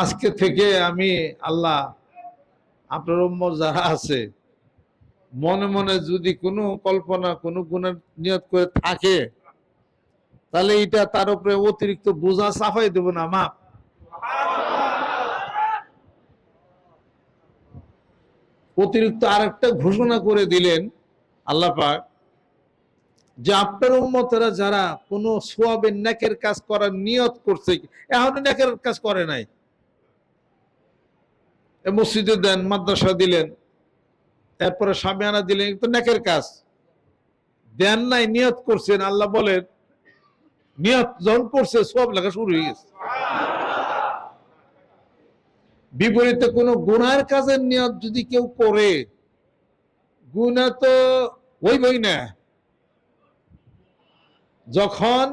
আজকে থেকে আমি আল্লাহ আপনার যারা আছে, মনে মনে যদি কোনো কল্পনা, কোনো গুণের নিয়ত করে থাকে, তাহলে এটা তার উপরে অতিরিক্ত বোঝা সাফাই দেব না মা অতিরিক্ত আরেকটা ঘোষণা করে দিলেন আল্লাহ পাক, যে আপনার উম্মতেরা যারা কোনো সোয়াবের নেকের কাজ করার নিয়ত করছে, এখনও নেকের কাজ করে নাই। মসজিদে দেন, মাদ্রাসা দিলেন। এরপরে সামিয়ানা দিলেন তো নেকের কাজ। দেন নাই, নিয়ত করছেন, আল্লাহ বলেন, নিয়ত যখন করছে, সব লেখা শুরু হয়ে গেছে। বিপরীতে কোনো গুনার কাজের নিয়ত যদি কেউ করে গুণা তো ওই বই না। যখন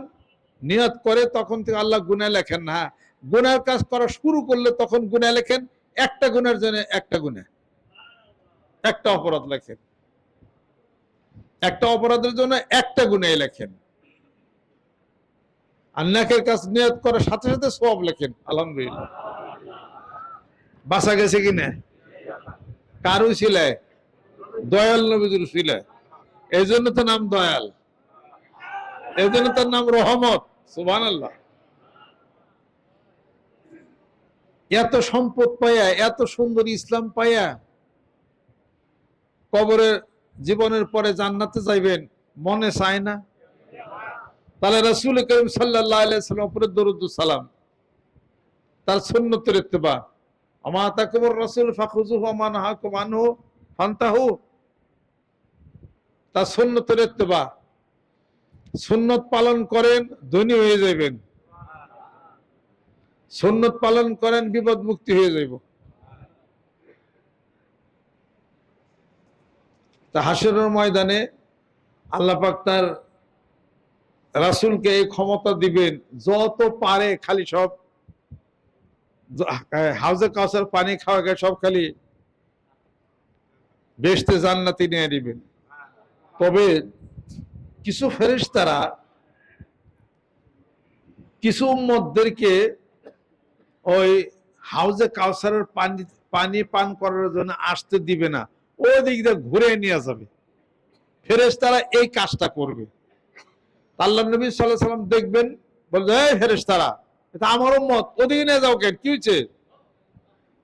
নিয়ত করে, তখন থেকে আল্লাহ গুণা লেখেন না। গুনার কাজ করা শুরু করলে তখন গুণা লেখেন একটা গুণের জন্য একটা গুণা। একটা অপরাধ লেখেন। একটা অপরাধের জন্য একটা গুণাই লেখেন। নাকের কাজ নিয়ত করার সাথে সাথে সব লেখেন, আলহামদুলিল্লাহ। বাসা গেছে কিনা কারু ছিলায় দয়াল নবীদের ছিলায় এই জন্য তো নাম দয়াল। এই জন্য তার নাম রহমত সুবান আল্লাহ এত সম্পদ পাইয়া এত সুন্দর ইসলাম পাইয়া কবরের জীবনের পরে জান্নাতে যাইবেন, মনে চায় না? তাহলে রসুল করিম সাল্লাহ উপরে দরুদ সালাম। তার সুন্নতের ইত্তেবা। আমা তাকুমুর রসুল ফাখুজু মান হাকুম আনহু ফান্তাহু। তার সুন্নতের ইত্তেবা। সুন্নত পালন করেন, ধনী হয়ে যাবেন সুন্নত পালন করেন, বিপদ মুক্তি হয়ে যাইব। তা হাসরের ময়দানে আল্লাপাক তার রাসুলকে এই ক্ষমতা দিবেন, যত পারে খালি সব হাউজে কাউসার পানি খাওয়া গে সব খালি বেসতে জান্নাতি নিয়ে দিবেন তবে কিছু ফেরেশতারা, কিছু উম্মতদেরকে ওই হাউজে কাউসারের পানি পানি পান করার জন্য আসতে দিবে না। ওই দিক দিয়ে ঘুরে নিয়ে যাবে। ফেরেশতারা এই কাজটা করবে। আল্লাহ নবী সাল্লাহ সাল্লাম দেখবেন, বলবে, এই ফেরেশতারা, এটা আমার উম্মত, ওদিকে নিয়ে যাও কেন? কি হয়েছে?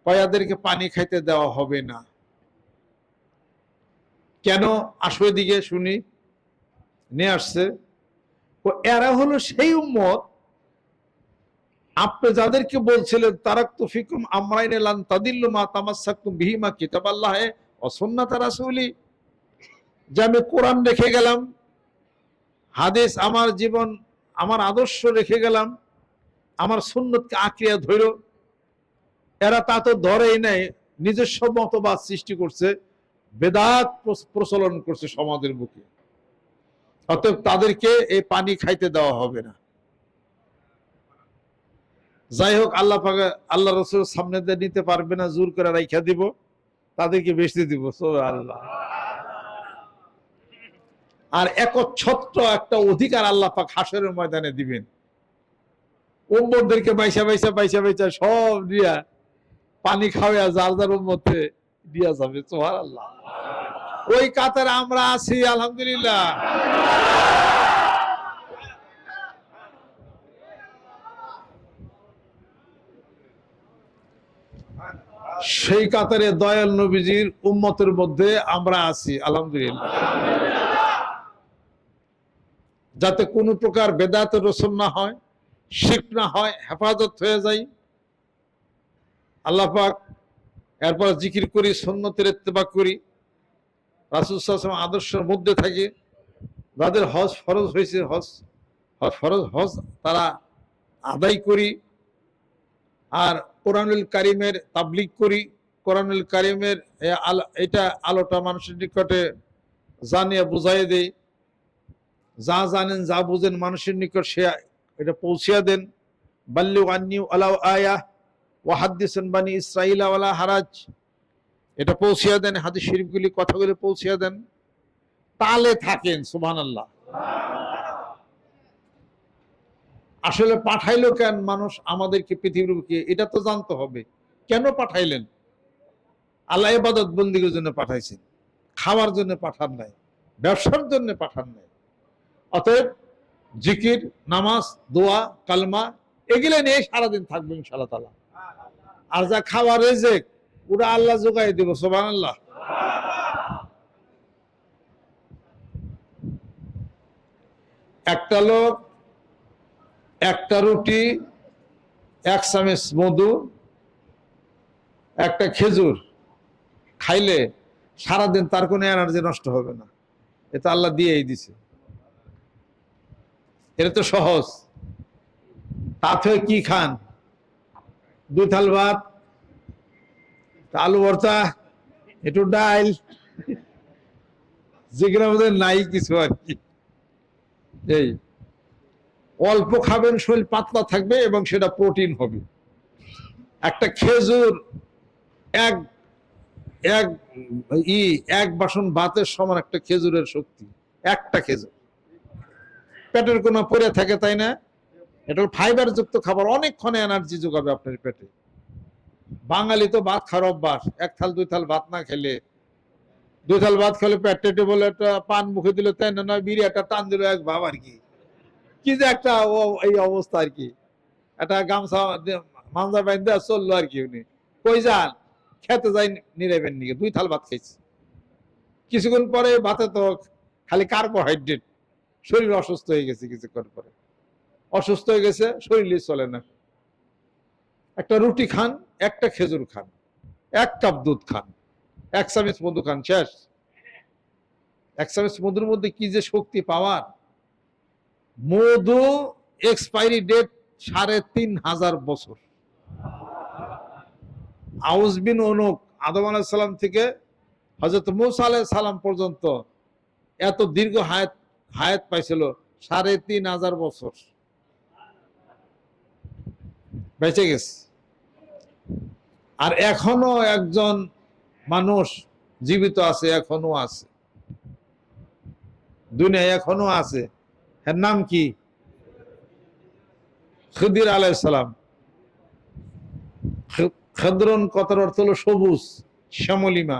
কয়াদেরকে পানি খাইতে দেওয়া হবে না। কেন? আসো এদিকে শুনি। নিয়ে আসছে। এরা হলো সেই উম্মত আপনি যাদেরকে বলছিলেন তারাক তো ফিকুম আমরাইন লান তাদিল্লু মা তামাসাকুম বিহিমা কিতাব আল্লাহে অসন্নাত রাসূলি। যে আমি কোরআন রেখে গেলাম, হাদিস আমার জীবন, আমার আদর্শ রেখে গেলাম, আমার সুন্নতকে আঁকড়িয়া ধৈর এরা তা তো ধরেই নাই, নিজস্ব মতবাদ সৃষ্টি করছে, বেদাত প্রচ- প্রচলন করছে সমাজের বুকে। অতএব তাদেরকে এই পানি খাইতে দেওয়া হবে না। যাই হোক আল্লাহ পাকে, আল্লাহ রসুল সামনে দিয়ে নিতে পারবে না, জোর করে রাইখা দিব, তাদেরকে বেশি দিব আল্লাহ আর একচ্ছত্র একটা অধিকার আল্লাহ পাক হাসরের ময়দানে দিবেন। উম্মতদেরকে বাইসা বাইসা বাইসা বাইসা সব দিয়া পানি খাওয়া, যার যার মধ্যে দিয়া যাবে সোহার আল্লাহ ওই কাতারে আমরা আছি, আলহামদুলিল্লাহ। সেই কাতারে দয়াল নবীজির উম্মতের মধ্যে আমরা আছি, আলহামদুলিল্লাহ। যাতে কোনো প্রকার বেদাতের রসম না হয়, শিখ না হয়, হেফাজত হয়ে যায় আল্লাহ পাক এরপর জিকির করি সন্ন্যতের ইত্তেবা করি। রাসুল সাল্লাল্লাহু আদর্শের মধ্যে থাকে। যাদের হজ ফরজ হয়েছে হজ ফরজ, হজ তারা আদায় করি। আর কোরআনুল কারিমের তাবলিগ করি, কোরআনুল কারিমের এটা আলোটা মানুষের নিকটে জানিয়ে বুঝাই দেই। যা জানেন, যা বুঝেন মানুষের নিকট সে এটা পৌঁছিয়া দেন। বাল্লু আন্নিউ আলাউ আয়া ওয়াহাদ্দিসন বানি ইসরাইল ওয়ালা হারাজ। এটা পৌঁছিয়া দেন, হাদিস শরীফগুলি কথাগুলি পৌঁছিয়া দেন। তালে থাকেন, সুবহানাল্লাহ। আসলে পাঠাইলো কেন মানুষ আমাদেরকে পৃথিবীর বুকে এটা তো জানতে হবে। কেন পাঠাইলেন? আল্লাহ ইবাদত বন্দির জন্য পাঠাইছেন। খাওয়ার জন্য পাঠান নাই। ব্যবসার জন্য পাঠান নাই। অতএব জিকির, নামাজ, দোয়া, কালমা, এগুলো নিয়ে সারাদিন থাকবে ইনশাল্লাহ তালা আর যা খাওয়ার রেজেক ওরা আল্লাহ যোগাই দেব সোবান আল্লাহ একটা লোক একটা রুটি, এক চামচ মধু, একটা খেজুর খাইলে সারাদিন তার কোনো এনার্জি নষ্ট হবে না। এটা আল্লাহ দিয়েই দিছে। এটা তো সহজ। তাতে কি খান? দুই থাল ভাত, আলু ভর্তা, একটু ডাইল যেগুলো আমাদের নাই কিছু আর কি। এই অল্প খাবেন, শরীর পাতলা থাকবে এবং সেটা প্রোটিন হবে। একটা খেজুর এক এক ই, এক বাসন ভাতের সমান একটা খেজুরের শক্তি, একটা খেজুর। পেটের কোনো পরে থাকে, তাই না? এটা ফাইবার যুক্ত খাবার, অনেকক্ষণে এনার্জি যোগাবে আপনার পেটে। বাঙালি তো ভাত খাওয়ার অভ্যাস, এক থাল, দুই থাল ভাত না খেলে। দুই থাল ভাত খেলে পেট টেটে বলে একটা পান মুখে দিল তাই না? নয় একটা টান দিল এক ভাব আর কি। কি যে একটা এই অবস্থা আর কি। একটা গামছা দিয়ে মামলা বাইন দেওয়া চলল আর কি উনি। কই যান? খেতে যাই নিরাবেন নিকে? দুই থাল ভাত খাইছি। কিছুক্ষণ পরে ভাতে তো খালি কার্বোহাইড্রেট শরীর অসুস্থ হয়ে গেছে কিছুক্ষণ পরে। অসুস্থ হয়ে গেছে শরীরে চলে না। একটা রুটি খান, একটা খেজুর খান, এক কাপ দুধ খান, এক চামচ মধু খান, শেষ। এক চামচ মধুর মধ্যে কি যে শক্তি পাওয়ার মধু এক্সপাইরি ডেট সাড়ে তিন হাজার বছর। আউজবিন অনুক, আদম আলাইসাল্লাম থেকে হজরত মুসা আলাই সালাম পর্যন্ত এত দীর্ঘ হায়াত হায়াত পাইছিল সাড়ে তিন হাজার বছর। বেঁচে গেছে। আর এখনও একজন মানুষ জীবিত আছে, এখনও আছে। দুনিয়ায় এখনও আছে। এর নাম কি? খিদির আলাইসালাম খেদ্রন কথার অর্থ হলো সবুজ, শ্যামলিমা,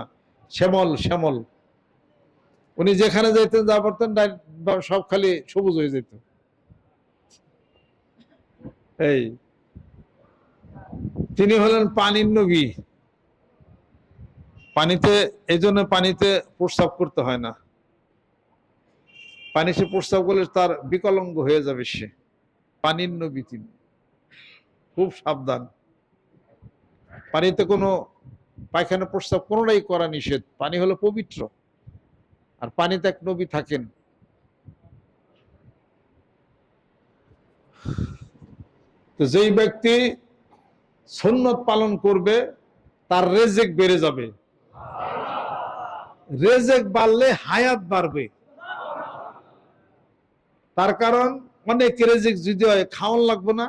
শ্যামল শ্যামল। উনি যেখানে যেতেন যা পারতেন সব খালি সবুজ হয়ে যেত। এই। তিনি হলেন পানির নবী। পানিতে, এই জন্য পানিতে প্রস্রাব করতে হয় না। পানি সে প্রস্রাব করলে তার বিকলঙ্গ হয়ে যাবে সে। পানির নবী তিনি। খুব সাবধান। পানিতে কোনো পায়খানা প্রস্রাব কোনোটাই করা নিষেধ। পানি হলো পবিত্র। আর পানিতে এক নবী থাকেন। তো যেই ব্যক্তি সুন্নত পালন করবে, তার রেজেক বেড়ে যাবে। রেজেক বাড়লে হায়াত বাড়বে। তার কারণ অনেক রেজেক যদি হয়, খাওয়ান লাগবে না।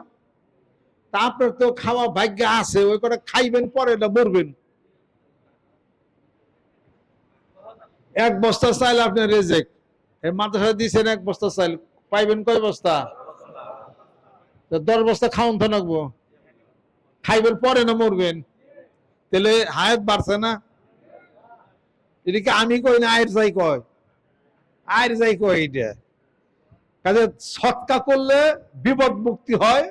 তা আপনার তো খাওয়া ভাগ্য আছে, ওই করে খাইবেন, পরে না মরবেন। এক বস্তা চাইল আপনি রেজেক। মাদ্রাসা দিয়েছেন এক বস্তা চাইল, পাইবেন কয় বস্তা? দশ বস্তা খাওয়ান তো লাগবো। খাইবেন, পরে না মরবেন। তাহলে হায়াত বাড়ছে না? এদিকে আমি কই না আয়ের যাই কয়? আয়ের যাই কয় এটা? কাজে সৎকা করলে বিপদ মুক্তি হয়।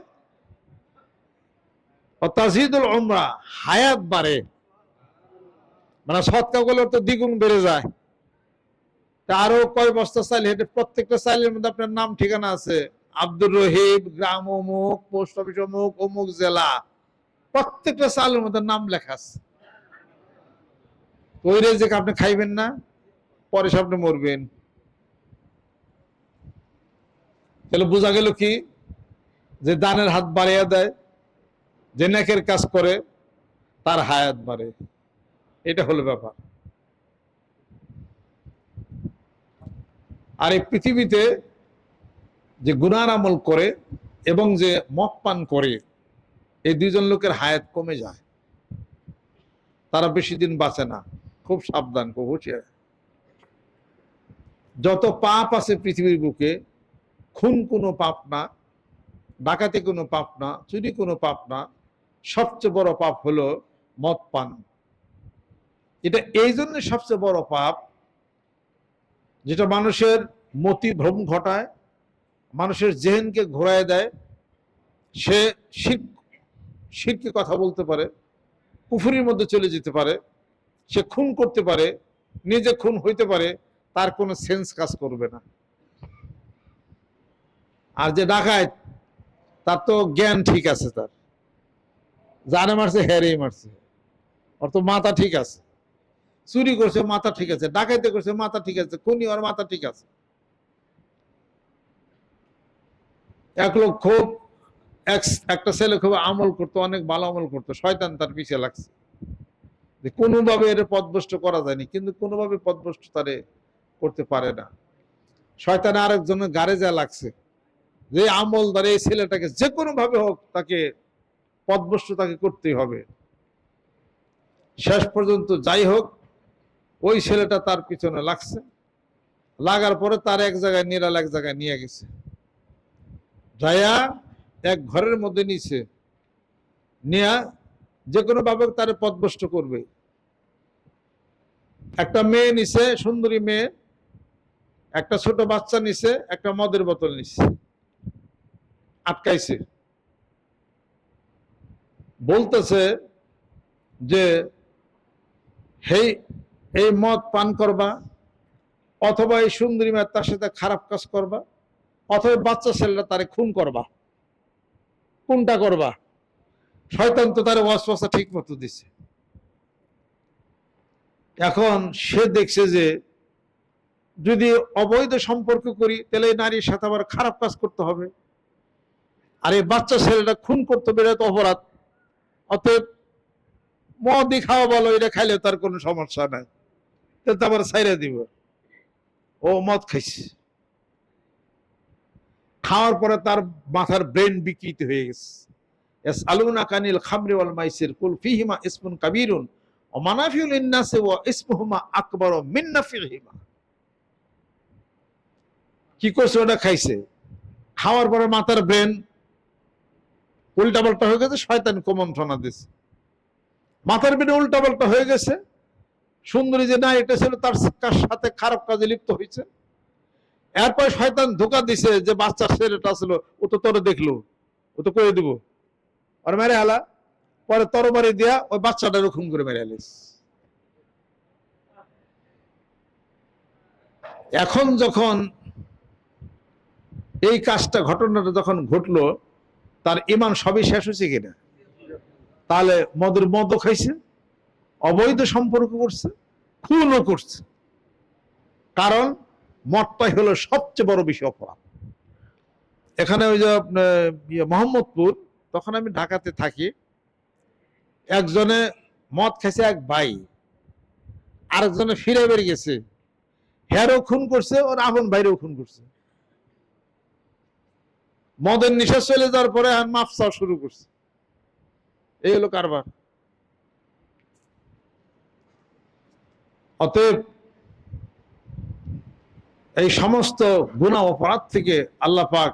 তাজিদুল হায়াত বাড়ে। মানে সৎকা করলে তো দ্বিগুণ বেড়ে যায়। তা আরও কয় বস্তা চাইল হেঁটে প্রত্যেকটা চাইলের মধ্যে আপনার নাম, ঠিকানা আছে। আব্দুর রহিম, গ্রাম অমুক, পোস্ট অফিস অমুক অমুক জেলা। প্রত্যেকটা চালের মধ্যে নাম লেখা আছে। ওই রেজেক আপনি খাইবেন না, পরে আপনি মরবেন। তাহলে বোঝা গেল কি? যে দানের হাত বাড়িয়ে দেয়, যে নেকের কাজ করে, তার হায়াত বাড়ে। এটা হলো ব্যাপার। আর এই পৃথিবীতে যে গুনার আমল করে এবং যে মদ পান করে, এই দুইজন লোকের হায়াত কমে যায়। তারা বেশি দিন বাঁচে না। খুব সাবধান, খুব হুঁশিয়ার। যত পাপ আছে পৃথিবীর বুকে খুন কোনো পাপ না, ডাকাতি কোনো পাপ না, চুরি কোনো পাপ না, সবচেয়ে বড় পাপ হলো মদ পান। এটা এই জন্য সবচেয়ে বড় পাপ যেটা মানুষের মতি ভ্রম ঘটায়, মানুষের জেহেনকে ঘোরায় দেয়, সে শির শিরকে কথা বলতে পারে পুফুরির মধ্যে চলে যেতে পারে, সে খুন করতে পারে, নিজে খুন হইতে পারে, তার কোনো সেন্স কাজ করবে না। আর যে ডাকায় তার তো জ্ঞান ঠিক আছে তার। জানে মারছে, হেরেই মারছে। ওর তো মাথা ঠিক আছে। চুরি করছে, মাথা ঠিক আছে। ডাকাইতে করছে, মাথা ঠিক আছে। খুনি ওর মাথা ঠিক আছে। এক লোক খুব, এক- একটা ছেলে খুব আমল করতো, অনেক ভালো আমল করতো। শয়তান তার পিছিয়ে লাগছে। যে কোনোভাবে এর পদভষ্ট করা যায়নি, কিন্তু কোনোভাবে পদভষ্ট তারে করতে পারে না। শয়তানে আরেকজনের গাড়ে যা লাগছে। যে আমল দ্বারা এই ছেলেটাকে যে কোনো ভাবে হোক তাকে পদভষ্ট তাকে করতেই হবে। শেষ পর্যন্ত যাই হোক, ওই ছেলেটা তার পিছনে লাগছে। লাগার পরে তার এক জায়গায় নিরাল এক জায়গায় নিয়ে গেছে। যাইয়া এক ঘরের মধ্যে নিছে। নিয়া যে কোনো ভাবে তার পদভষ্ট করবে। একটা মেয়ে নিছে, সুন্দরী মেয়ে। একটা ছোট বাচ্চা নিছে, একটা মদের বোতল নিছে। আটকাইছে। বলতেছে যে, হেই, এই মদ পান করবা, অথবা এই সুন্দরী মেয়ে তার সাথে খারাপ কাজ করবা, অথবা বাচ্চা ছেলেরা তারে খুন করবা, কোনটা করবা? শয়তান তো তার ওয়াসওয়াসা ঠিক মতো দিছে। এখন সে দেখছে যে, যদি অবৈধ সম্পর্ক করি, তাহলে নারীর সাথে আবার খারাপ কাজ করতে হবে। আর এই বাচ্চা ছেলেটা খুন করতে পেরে তো অপরাধ। অতএব মদই খাওয়া বলো এটা খাইলে তার কোনো সমস্যা নাই। তাহলে আবার ছাইরা দিব। ও মদ খাইছে। খাওয়ার পরে তার মাথার ব্রেন বিকৃত হয়ে গেছে। আলুনা কানিল খামরি ওয়াল মাইসির, কুল ফিহিমা ইসমুন কাবীরুন ও মানাফিউল ইন্নাসি, ওয়া ইসমুহুমা আকবার মিন নাফিহিমা। কি করছে? ওটা খাইছে। খাওয়ার পরে মাথার ব্রেন উল্টা পাল্টা হয়ে গেছে, শয়তান কুমন্ত্রণা দিছে। মাথার ব্রেন উল্টা পাল্টা হয়ে গেছে। সুন্দরী যে না, এটা ছিল তার সাথে খারাপ কাজে লিপ্ত হয়েছে। এরপর শয়তান ধোকা দিছে যে বাচ্চা ছেলেটা ছিল, ও তো তোরে দেখল, ও তো করে দিব। আর মেরে হালা পরে তরবারি দিয়া ওই বাচ্চাটা রকম করে মেরে আলিস। এখন যখন এই কাজটা, ঘটনাটা যখন ঘটলো তার ইমান সবই শেষ হয়েছে কিনা? তাহলে মদের মদও খাইছে, অবৈধ সম্পর্ক করছে, খুনও করছে। কারণ মদটাই হলো সবচেয়ে বড় বিষয় অপরাধ। এখানে ওই যে ইয়ে মোহাম্মদপুর, তখন আমি ঢাকাতে থাকি। একজনে মদ খাইছে এক ভাই, আরেকজনে ফিরে বেরিয়ে গেছে। হ্যারও খুন করছে, ওর আপন ভাইরেও খুন করছে। মদের নিশা চলে যাওয়ার পরে আর মাফ চাওয়া শুরু করছে। এই হলো কারবার। অতএব এই সমস্ত গুণা অপরাধ থেকে আল্লাহ পাক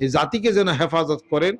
এই জাতিকে যেন হেফাজত করেন।